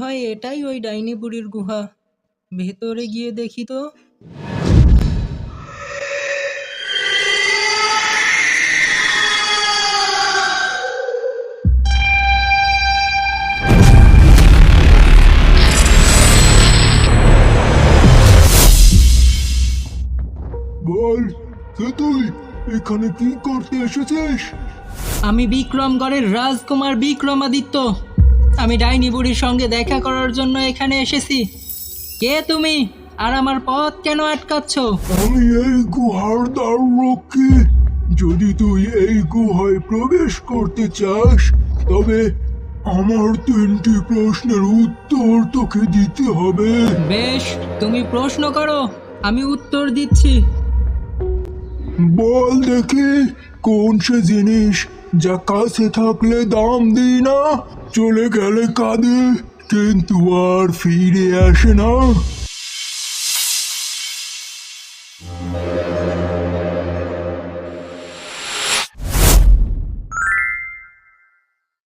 হয় এটাই ওই ডাইনি বুড়ির গুহা। ভেতরে গিয়ে দেখি তো। বল কে তুই? এখানে কি করতে এসেছিস? আমি বিক্রমগড়ের রাজকুমার বিক্রমাদিত্য। আমি ডাইনি বুড়ির সঙ্গে দেখা করার জন্য এখানে এসেছি। কে তুমি? আর আমার পথ কেন আটকাচ্ছ? আমি এই গুহার দ্বার রক্ষী। যদি তুই এই গুহায় প্রবেশ করতে চাস তবে আমার তিনটি প্রশ্নের উত্তর তোকে দিতে হবে। বেশ তুমি প্রশ্ন করো আমি উত্তর দিচ্ছি। বল দেখি কোন সে জিনিস যা কাছে থাকলে দাম দিই না। চলে গেলে কাঁদে কিন্তু আর ফিরে আসে না।